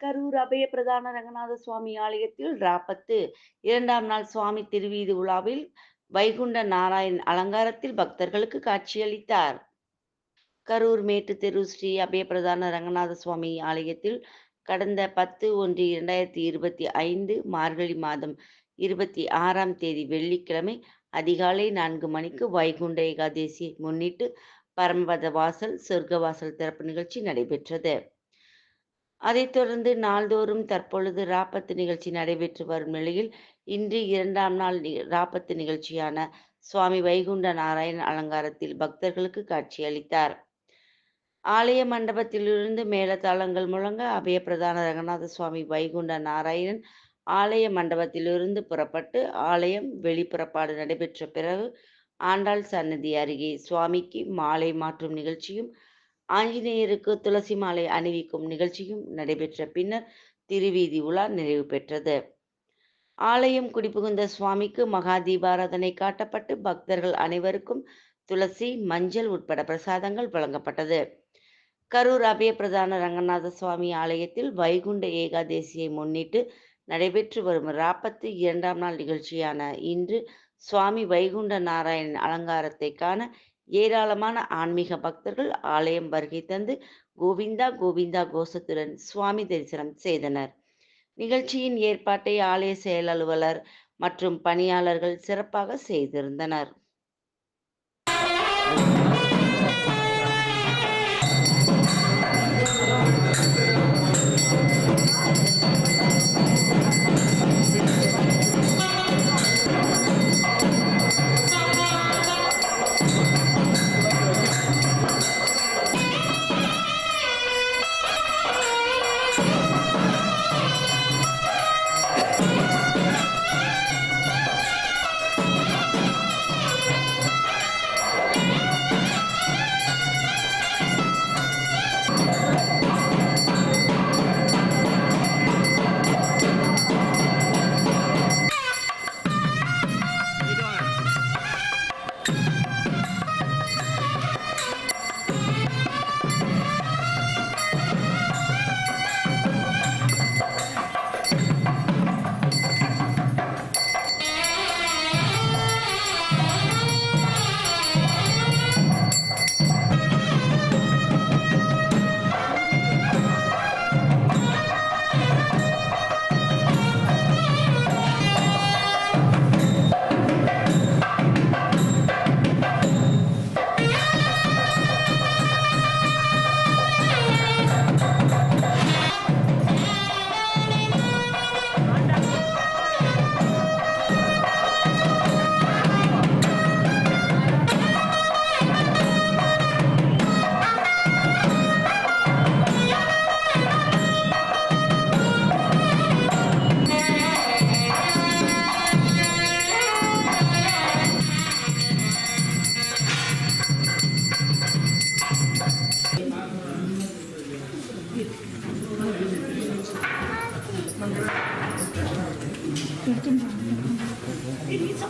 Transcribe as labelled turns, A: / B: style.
A: கரூர் அபய பிரதான ரங்கநாத சுவாமி ஆலயத்தில் ராப்பத்து இரண்டாம் நாள் சுவாமி திருவீதி உலாவில் வைகுண்ட நாராயண் அலங்காரத்தில் பக்தர்களுக்கு காட்சியளித்தார். கரூர் மேட்டு தெரு ஸ்ரீ அபயபிரதான ரங்கநாத சுவாமி ஆலயத்தில் கடந்த பத்து ஒன்று இரண்டாயிரத்தி இருபத்தி ஐந்து மார்கழி மாதம் இருபத்தி ஆறாம் தேதி வெள்ளிக்கிழமை அதிகாலை நான்கு மணிக்கு வைகுண்ட ஏகாதேசியை முன்னிட்டு பரமபத வாசல் சொர்க்க வாசல் திறப்பு நிகழ்ச்சி நடைபெற்றது. அதைத் தொடர்ந்து நாள்தோறும் தற்பொழுது ராப்பத்து நிகழ்ச்சி நடைபெற்று வரும் நிலையில் இன்று இரண்டாம் நாள் ராப்பத்து நிகழ்ச்சியான சுவாமி வைகுண்ட நாராயண் அலங்காரத்தில் பக்தர்களுக்கு காட்சியளித்தார் ஆலய மண்டபத்திலிருந்து மேலதாளங்கள் முழங்க அபய பிரதான ரங்கநாத சுவாமி வைகுண்ட நாராயணன் ஆலய மண்டபத்திலிருந்து புறப்பட்டு ஆலயம் வெளிப்புறப்பாடு நடைபெற்ற பிறகு ஆண்டாள் சன்னதி அருகே சுவாமிக்கு மாலை மாற்றும் நிகழ்ச்சியும் ஆஞ்சநேயருக்கு துளசி மாலை அணிவிக்கும் நிகழ்ச்சியும் நடைபெற்ற பின்னர் திருவீதி உலா நிறைவு பெற்றது. ஆலயம் குடிபுகுந்த சுவாமிக்கு மகா தீபாராதனை காட்டப்பட்டு பக்தர்கள் அனைவருக்கும் துளசி மஞ்சள் உட்பட பிரசாதங்கள் வழங்கப்பட்டது. கரூர் அபய பிரதான ரங்கநாத சுவாமி ஆலயத்தில் வைகுண்ட ஏகாதேசியை முன்னிட்டு நடைபெற்று வரும் ராப்பத்து இரண்டாம் நாள் நிகழ்ச்சியான இன்று சுவாமி வைகுண்ட நாராயணன் அலங்காரத்தை காண ஏராளமான ஆன்மீக பக்தர்கள் ஆலயம் வருகை தந்து கோவிந்தா கோவிந்தா கோஷத்துடன் சுவாமி தரிசனம் செய்தனர். நிகழ்ச்சியின் ஏற்பாட்டை ஆலய செயல் அலுவலர் மற்றும் பணியாளர்கள் சிறப்பாக செய்திருந்தனர். Ik heb niet zo